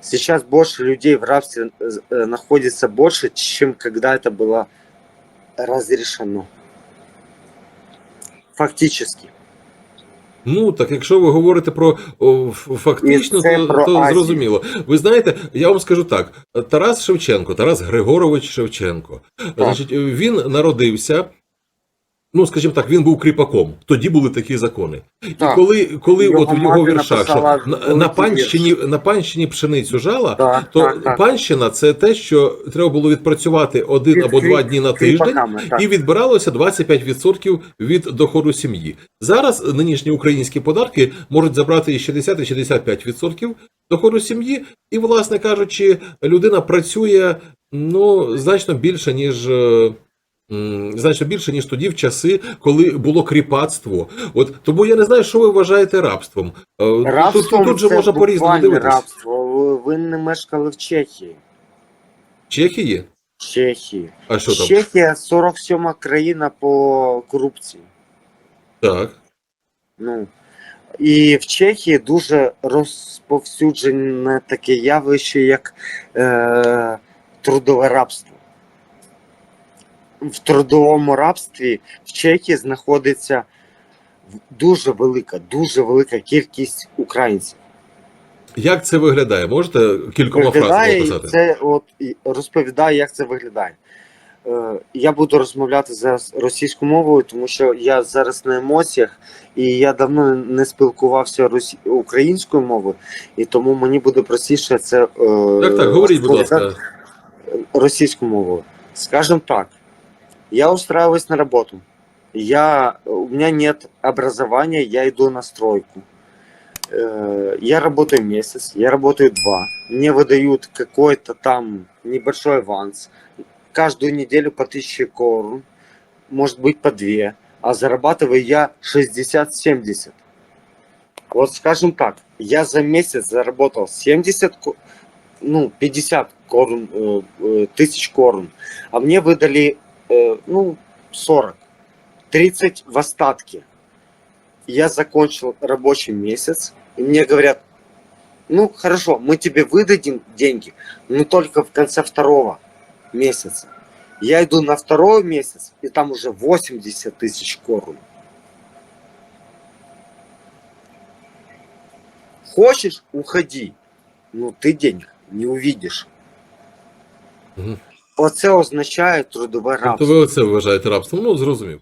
Сейчас больше людей в рабстве э, находится больше, чем когда это было разрешено. Фактически. Ну так, якщо ви говорите про о, ф- фактично, І це то, про то Азію. зрозуміло. Ви знаєте, я вам скажу так: Тарас Шевченко, Тарас Григорович Шевченко, значить, він народився. Ну, скажімо так, він був кріпаком. Тоді були такі закони. І коли, коли Його от в його віршах, що на, на, панщині, на панщині пшеницю жала, Так, то так, так. панщина це те, що треба було відпрацювати один Під або два дні на тиждень, кріпаками, і відбиралося 25% від доходу сім'ї. Зараз нинішні українські податки можуть забрати і 60 і 65% доходу сім'ї, і, власне кажучи, людина працює ну значно більше ніж. Значно більше ніж тоді в часи, коли було кріпацтво. От тому я не знаю, що ви вважаєте рабством. Е, Тут, тут, тут же можна по-різному дивитися. рабство. Ви не мешкали в Чехії. Чехії? Чехії. А що там? Чехія 47 країна по корупції. Так. Ну, і в Чехії дуже розповсюджене таке явище, як е, трудове рабство. В трудовому рабстві в Чехії знаходиться дуже велика, дуже велика кількість українців. Як це виглядає? Можете кількома фразами Виглядає описати? це, от і розповідаю, як це виглядає. Е, я буду розмовляти зараз російською мовою, тому що я зараз на емоціях, і я давно не спілкувався росі... українською мовою, і тому мені буде простіше це е, Так, так, говоріть, будь ласка. російською мовою. Скажем так, я устраиваюсь на работу. Я, у меня нет образования, я иду на стройку. Э, Я работаю месяц, я работаю два. Мне выдают какой-то там небольшой аванс. Каждую неделю по 1000 корн, может быть по две. А зарабатываю я 60-70. Вот скажем так, я за месяц заработал 70, ко- ну 50 корн, э, э, тысяч корн. А мне выдали, ну, 40. 30 в остатке. Я закончил рабочий месяц, и мне говорят, ну, хорошо, мы тебе выдадим деньги, но только в конце второго месяца. Я иду на второй месяц, и там уже 80 тысяч корм. Хочешь, уходи. Ну, ты денег не увидишь. Мгм. Оце означає трудове Тобто рабство. ви оце вважаєте рабством? Ну, зрозумів.